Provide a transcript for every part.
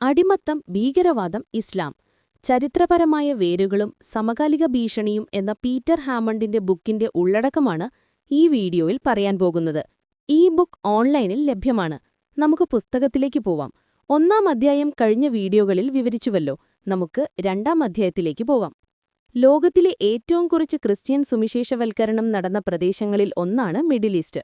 അടിമത്തം ഭീകരവാദം ഇസ്ലാം. ചരിത്രപരമായ വേരുകളും സമകാലിക ഭീഷണിയും എന്ന പീറ്റർ ഹാമണ്ടിന്റെ ബുക്കിന്റെ ഉള്ളടക്കമാണ് ഈ വീഡിയോയിൽ പറയാൻ പോകുന്നത്. ഈ ബുക്ക് ഓൺലൈനിൽ ലഭ്യമാണ്. നമുക്ക് പുസ്തകത്തിലേക്ക് പോവാം. ഒന്നാം അധ്യായം കഴിഞ്ഞ വീഡിയോകളിൽ വിവരിച്ചുവല്ലോ. നമുക്ക് രണ്ടാം അധ്യായത്തിലേക്ക് പോവാം. ലോകത്തിലെ ഏറ്റവും കുറച്ച് ക്രിസ്ത്യൻ സുവിശേഷവൽക്കരണം നടന്ന പ്രദേശങ്ങളിൽ ഒന്നാണ് മിഡിൽ ഈസ്റ്റ്.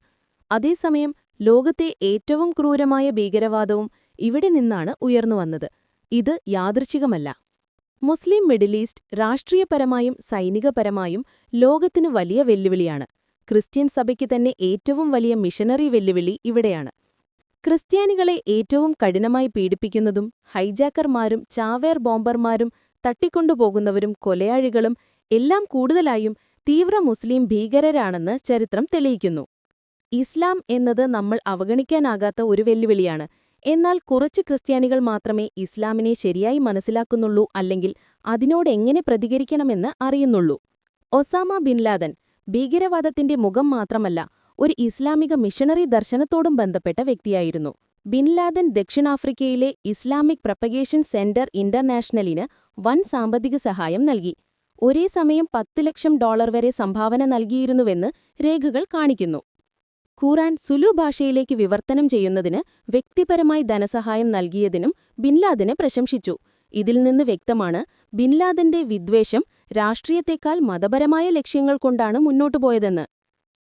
അതേസമയം ലോകത്തെ ഏറ്റവും ക്രൂരമായ ഭീകരവാദവും ഇവിടെ നിന്നാണ് ഉയർന്നുവന്നത് ഇത് യാദൃച്ഛികമല്ല. മുസ്ലിം മിഡിൽ ഈസ്റ്റ് രാഷ്ട്രീയപരമായും സൈനികപരമായും ലോകത്തിനു വലിയ വെല്ലുവിളിയാണ്. ക്രിസ്ത്യൻ സഭയ്ക്ക് തന്നെ ഏറ്റവും വലിയ മിഷനറി വെല്ലുവിളി ഇവിടെയാണ്. ക്രിസ്ത്യാനികളെ ഏറ്റവും കഠിനമായി പീഡിപ്പിക്കുന്നതും ഹൈജാക്കർമാരും ചാവേർ ബോംബർമാരും തട്ടിക്കൊണ്ടുപോകുന്നവരും കൊലയാളികളും എല്ലാം കൂടുതലായും തീവ്ര മുസ്ലിം ഭീകരരാണെന്ന് ചരിത്രം തെളിയിക്കുന്നു. ഇസ്ലാം എന്നത് നമ്മൾ അവഗണിക്കാനാകാത്ത ഒരു വെല്ലുവിളിയാണ്. എന്നാൽ കുറച്ച് ക്രിസ്ത്യാനികൾ മാത്രമേ ഇസ്ലാമിനെ ശരിയായി മനസ്സിലാക്കുന്നുള്ളൂ അല്ലെങ്കിൽ അതിനോട് എങ്ങനെ പ്രതികരിക്കണമെന്ന് അറിയുന്നുള്ളൂ. ഒസാമ ബിൻ ലാദൻ ഭീകരവാദത്തിന്റെ മുഖം മാത്രമല്ല ഒരു ഇസ്ലാമിക മിഷണറി ദർശനത്തോടും ബന്ധപ്പെട്ട വ്യക്തിയായിരുന്നു. ബിൻ ലാദൻ ദക്ഷിണാഫ്രിക്കയിലെ ഇസ്ലാമിക് പ്രപ്പഗേഷൻ സെന്റർ ഇന്റർനാഷണലിന് വൻ സാമ്പത്തിക സഹായം നൽകി. ഒരേ സമയം പത്ത് ലക്ഷം ഡോളർ വരെ സംഭാവന നൽകിയിരുന്നുവെന്ന് രേഖകൾ കാണിക്കുന്നു. ഖുറാൻ സുലു ഭാഷയിലേക്ക് വിവർത്തനം ചെയ്യുന്നതിന് വ്യക്തിപരമായി ധനസഹായം നൽകിയതിനും ബിൻലാദനെ പ്രശംസിച്ചു. ഇതിൽ നിന്ന് വ്യക്തമാണ് ബിൻലാദന്റെ വിദ്വേഷം രാഷ്ട്രീയത്തെക്കാൾ മതപരമായ ലക്ഷ്യങ്ങൾ കൊണ്ടാണ് മുന്നോട്ടു പോയതെന്ന്.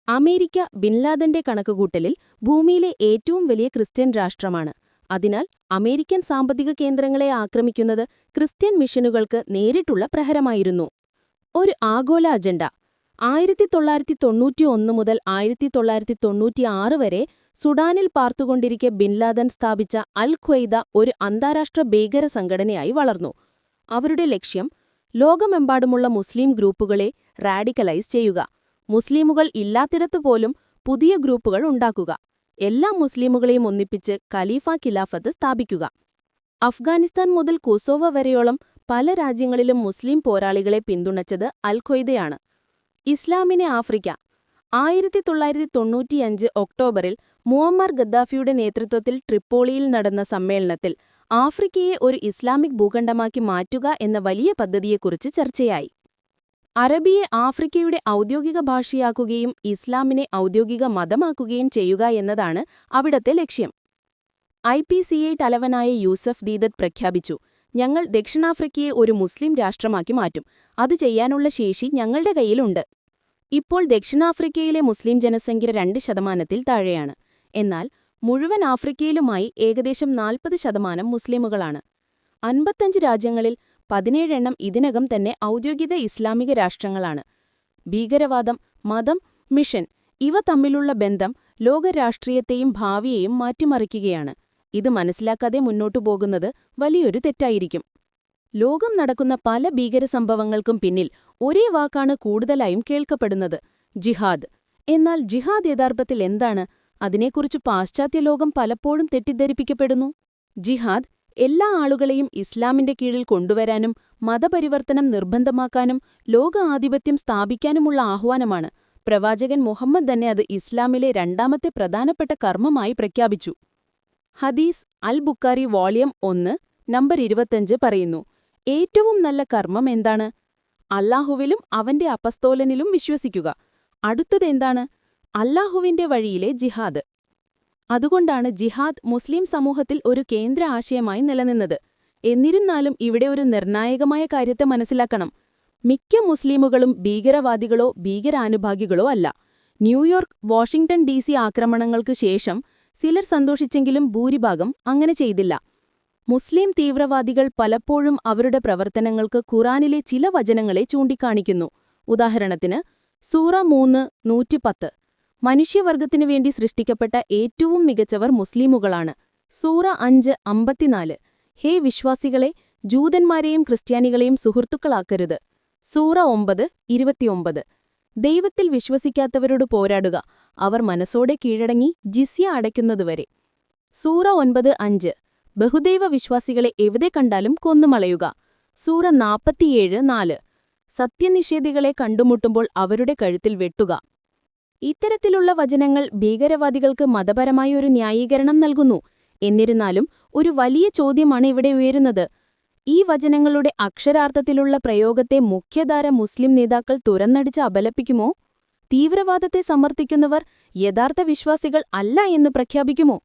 അമേരിക്ക ബിൻലാദന്റെ കണക്കുകൂട്ടലിൽ ഭൂമിയിലെ ഏറ്റവും വലിയ ക്രിസ്ത്യൻ രാഷ്ട്രമാണ്. അതിനാൽ അമേരിക്കൻ സാമ്പത്തിക കേന്ദ്രങ്ങളെ ആക്രമിക്കുന്നത് ക്രിസ്ത്യൻ മിഷനുകൾക്ക് നേരിട്ടുള്ള പ്രഹരമായിരുന്നു. ഒരു ആഗോള അജണ്ട ആയിരത്തി തൊള്ളായിരത്തി തൊണ്ണൂറ്റി ഒന്ന് മുതൽ ആയിരത്തി തൊള്ളായിരത്തി തൊണ്ണൂറ്റിയാറ് വരെ സുഡാനിൽ പാർത്തുകൊണ്ടിരിക്കെ ബിൻലാദൻ സ്ഥാപിച്ച അൽ ഖ്വയ്ദ ഒരു അന്താരാഷ്ട്ര ഭീകര സംഘടനയായി വളർന്നു. അവരുടെ ലക്ഷ്യം ലോകമെമ്പാടുമുള്ള മുസ്ലിം ഗ്രൂപ്പുകളെ റാഡിക്കലൈസ് ചെയ്യുക. മുസ്ലിമുകൾ ഇല്ലാത്തിടത്തുപോലും പുതിയ ഗ്രൂപ്പുകൾ ഉണ്ടാക്കുക. എല്ലാ മുസ്ലിമുകളെയും ഒന്നിപ്പിച്ച് ഖലീഫ ഖിലാഫത്ത് സ്ഥാപിക്കുക. അഫ്ഗാനിസ്ഥാൻ മുതൽ കൊസോവ വരെയോളം പല രാജ്യങ്ങളിലും മുസ്ലിം പോരാളികളെ പിന്തുണച്ചത് അൽ ഖ്വയ്ദയാണ് ഇസ്ലാമിനെ ആഫ്രിക്ക. ആയിരത്തി തൊള്ളായിരത്തി തൊണ്ണൂറ്റിയഞ്ച് ഒക്ടോബറിൽ മുഹമ്മർ ഗദ്ദാഫിയുടെ നേതൃത്വത്തിൽ ട്രിപ്പോളിയിൽ നടന്ന സമ്മേളനത്തിൽ ആഫ്രിക്കയെ ഒരു ഇസ്ലാമിക് ഭൂഖണ്ഡമാക്കി മാറ്റുക എന്ന വലിയ പദ്ധതിയെക്കുറിച്ച് ചർച്ചയായി. അറബിയെ ആഫ്രിക്കയുടെ ഔദ്യോഗിക ഭാഷയാക്കുകയും ഇസ്ലാമിനെ ഔദ്യോഗിക മതമാക്കുകയും ചെയ്യുക എന്നതാണ് അവിടത്തെ ലക്ഷ്യം. ഐ പി സി ഐ തലവനായ യൂസഫ് ദീദത്ത് പ്രഖ്യാപിച്ചു ഞങ്ങൾ ദക്ഷിണാഫ്രിക്കയെ ഒരു മുസ്ലിം രാഷ്ട്രമാക്കി മാറ്റും. അത് ചെയ്യാനുള്ള ശേഷി ഞങ്ങളുടെ കയ്യിലുണ്ട്. ഇപ്പോൾ ദക്ഷിണാഫ്രിക്കയിലെ മുസ്ലിം ജനസംഖ്യ രണ്ട് ശതമാനത്തിൽ താഴെയാണ്. എന്നാൽ മുഴുവൻ ആഫ്രിക്കയിലുമായി ഏകദേശം നാൽപ്പത് ശതമാനം മുസ്ലിമുകളാണ്. അൻപത്തഞ്ച് രാജ്യങ്ങളിൽ പതിനേഴെണ്ണം ഇതിനകം തന്നെ ഔദ്യോഗിക ഇസ്ലാമിക രാഷ്ട്രങ്ങളാണ്. ഭീകരവാദം മതം മിഷൻ ഇവ തമ്മിലുള്ള ബന്ധം ലോകരാഷ്ട്രീയത്തെയും ഭാവിയെയും മാറ്റിമറിക്കുകയാണ്. ഇത് മനസ്സിലാക്കാതെ മുന്നോട്ടു പോകുന്നത് വലിയൊരു തെറ്റായിരിക്കും. ലോകം നടക്കുന്ന പല ഭീകര സംഭവങ്ങൾക്കും പിന്നിൽ ഒരേ വാക്കാണ് കൂടുതലായും കേൾക്കപ്പെടുന്നത് ജിഹാദ്. എന്നാൽ ജിഹാദ് യഥാർത്ഥത്തിൽ എന്താണ്? അതിനെക്കുറിച്ച് പാശ്ചാത്യ ലോകം പലപ്പോഴും തെറ്റിദ്ധരിപ്പിക്കപ്പെടുന്നു. ജിഹാദ് എല്ലാ ആളുകളെയും ഇസ്ലാമിന്റെ കീഴിൽ കൊണ്ടുവരാനും മതപരിവർത്തനം നിർബന്ധമാക്കാനും ലോക ആധിപത്യം സ്ഥാപിക്കാനുമുള്ള ആഹ്വാനമാണ്. പ്രവാചകൻ മുഹമ്മദ് തന്നെ അത് ഇസ്ലാമിലെ രണ്ടാമത്തെ പ്രധാനപ്പെട്ട കർമ്മമായി പ്രഖ്യാപിച്ചു. ഹദീസ് അൽ ബുക്കാരി വോളിയം ഒന്ന് നമ്പർ ഇരുപത്തഞ്ച് പറയുന്നു ഏറ്റവും നല്ല കർമ്മം എന്താണ്? അല്ലാഹുവിലും അവന്റെ അപസ്തോലനിലും വിശ്വസിക്കുക. അടുത്തതെന്താണ് അല്ലാഹുവിന്റെ വഴിയിലെ ജിഹാദ്. അതുകൊണ്ടാണ് ജിഹാദ് മുസ്ലിം സമൂഹത്തിൽ ഒരു കേന്ദ്ര ആശയമായി നിലനിന്നത്. എന്നിരുന്നാലും ഇവിടെ ഒരു നിർണായകമായ കാര്യത്തെ മനസ്സിലാക്കണം. മിക്ക മുസ്ലിമുകളും ഭീകരവാദികളോ ഭീകരാനുഭാഗികളോ അല്ല. ന്യൂയോർക്ക് വാഷിംഗ്ടൺ ഡി ആക്രമണങ്ങൾക്ക് ശേഷം ചിലർ സന്തോഷിച്ചെങ്കിലും ഭൂരിഭാഗം അങ്ങനെ ചെയ്തില്ല. മുസ്ലിം തീവ്രവാദികൾ പലപ്പോഴും അവരുടെ പ്രവർത്തനങ്ങൾക്ക് ഖുറാനിലെ ചില വചനങ്ങളെ ചൂണ്ടിക്കാണിക്കുന്നു. ഉദാഹരണത്തിന് സൂറ മൂന്ന് നൂറ്റിപ്പത്ത്. മനുഷ്യവർഗത്തിനു വേണ്ടി സൃഷ്ടിക്കപ്പെട്ട ഏറ്റവും മികച്ചവർ മുസ്ലിമുകളാണ്. സൂറ അഞ്ച് അമ്പത്തിനാല്. ഹേ വിശ്വാസികളെ ജൂതന്മാരെയും ക്രിസ്ത്യാനികളെയും സുഹൃത്തുക്കളാക്കരുത്. സൂറ ഒമ്പത് ഇരുപത്തിയൊമ്പത്. ദൈവത്തിൽ വിശ്വസിക്കാത്തവരോട് പോരാടുക. അവർ മനസ്സോടെ കീഴടങ്ങി ജിസ്യ അടയ്ക്കുന്നതുവരെ. സൂറ ഒൻപത് അഞ്ച്. ബഹുദൈവ വിശ്വാസികളെ എവിടെ കണ്ടാലും കൊന്നുമളയുക. സൂറ നാൽപ്പത്തിയേഴ് നാല്. സത്യനിഷേധികളെ കണ്ടുമുട്ടുമ്പോൾ അവരുടെ കഴുത്തിൽ വെട്ടുക. ഇത്തരത്തിലുള്ള വചനങ്ങൾ ഭീകരവാദികൾക്ക് മതപരമായ ഒരു ന്യായീകരണം നൽകുന്നു. എന്നിരുന്നാലും ഒരു വലിയ ചോദ്യമാണ് ഇവിടെ ഉയരുന്നത്. ഈ വചനങ്ങളുടെ അക്ഷരാർത്ഥത്തിലുള്ള പ്രയോഗത്തെ മുഖ്യധാര മുസ്ലിം നേതാക്കൾ തുരന്നടിച്ച് അപലപിക്കുമോ? തീവ്രവാദത്തെ സമർത്ഥിക്കുന്നവർ യഥാർത്ഥ വിശ്വാസികൾ അല്ല എന്ന് പ്രഖ്യാപിക്കുമോ?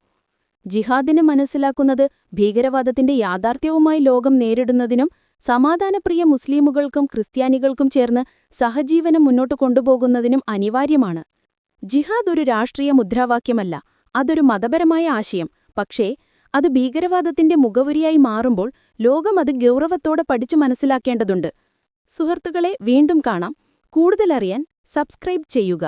ജിഹാദിനെ മനസ്സിലാക്കുന്നത് ഭീകരവാദത്തിന്റെ യാഥാർത്ഥ്യവുമായി ലോകം നേരിടുന്നതിനും സമാധാനപ്രിയ മുസ്ലിമുകൾക്കും ക്രിസ്ത്യാനികൾക്കും ചേർന്ന് സഹജീവനം മുന്നോട്ട് കൊണ്ടുപോകുന്നതിനും അനിവാര്യമാണ്. ജിഹാദ് ഒരു രാഷ്ട്രീയ മുദ്രാവാക്യമല്ല അതൊരു മതപരമായ ആശയം. പക്ഷേ അത് ഭീകരവാദത്തിന്റെ മുഖവരിയായി മാറുമ്പോൾ ലോകം അത് ഗൗരവത്തോടെ പഠിച്ചു മനസ്സിലാക്കേണ്ടതുണ്ട്. സുഹൃത്തുക്കളെ വീണ്ടും കാണാം. കൂടുതലറിയാൻ സബ്സ്ക്രൈബ് ചെയ്യുക.